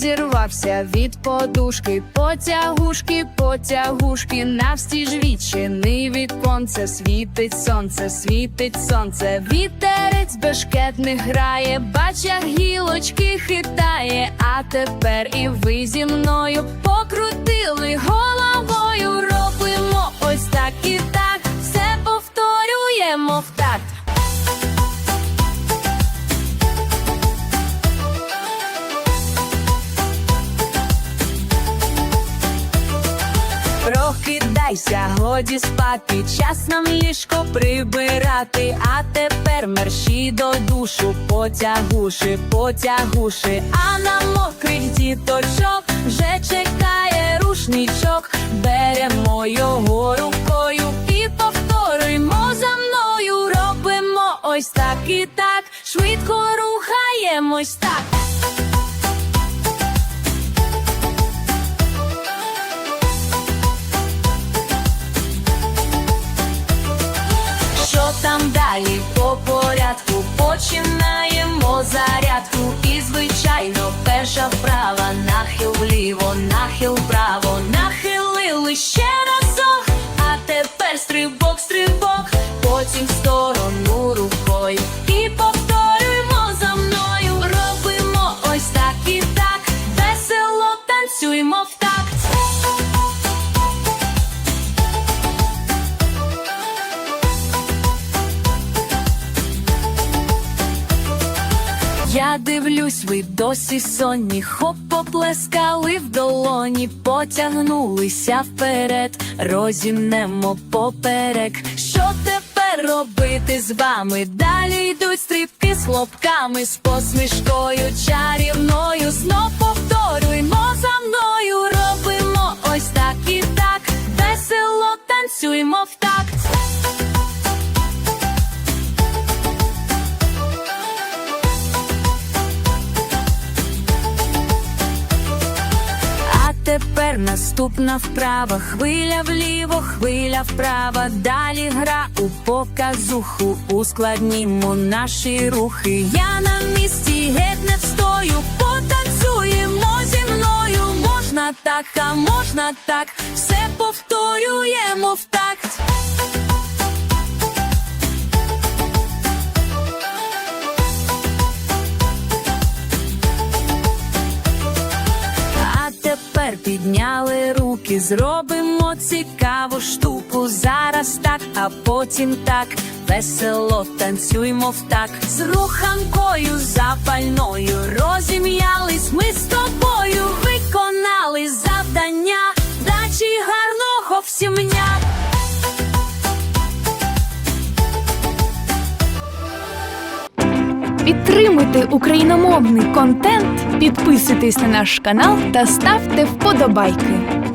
відірвався від подушки, потягушки, потягушки, навстіж відчини віконце, світить сонце, світить сонце, вітерець бешкетних грає, бач, як гілочки хитає, а тепер і ви зі мною покрутили головою, робимо Прокидайся, годі спати, час нам ліжко прибирати, а тепер мерщі до душу, потягуши, потягуши, а на мокрих діточок вже чекає рушничок, беремо його рукою і повторюємо за мною, робимо ось так і так, швидко рухаємось так. Починаємо зарядку. І звичайно, перша вправа, нахил вліво, нахил вправо, нахилили ще разок, а тепер стрибок, стрибок, потім в сторону рукою. І повторюємо за мною. Робимо ось так і так, весело танцюємо в Я дивлюсь, ви досі сонні, хоп поплескали в долоні, потягнулися вперед, розімнемо поперек. Що тепер робити з вами? Далі йдуть стрибки з хлопками, з посмішкою чарівною. Знов повторюймо за мною, робимо ось так і так, весело танцюємо в такт. Тепер наступна вправа. Хвиля вліво, хвиля вправо. Далі гра у показуху. Ускладнімо наші рухи. Я на місці геть не встою. Потанцюємо зі мною. Можна так, а можна так. Все повторюємо в такт. Руки, зробимо цікаву штуку. Зараз так, а потім так. Весело танцюймо в так з руханкою запальною. Розім'ялись ми з тобою, виконали завдання. Дачі гарного всім дня. Підтримуйте україномовний контент, підписуйтесь на наш канал та ставте вподобайки.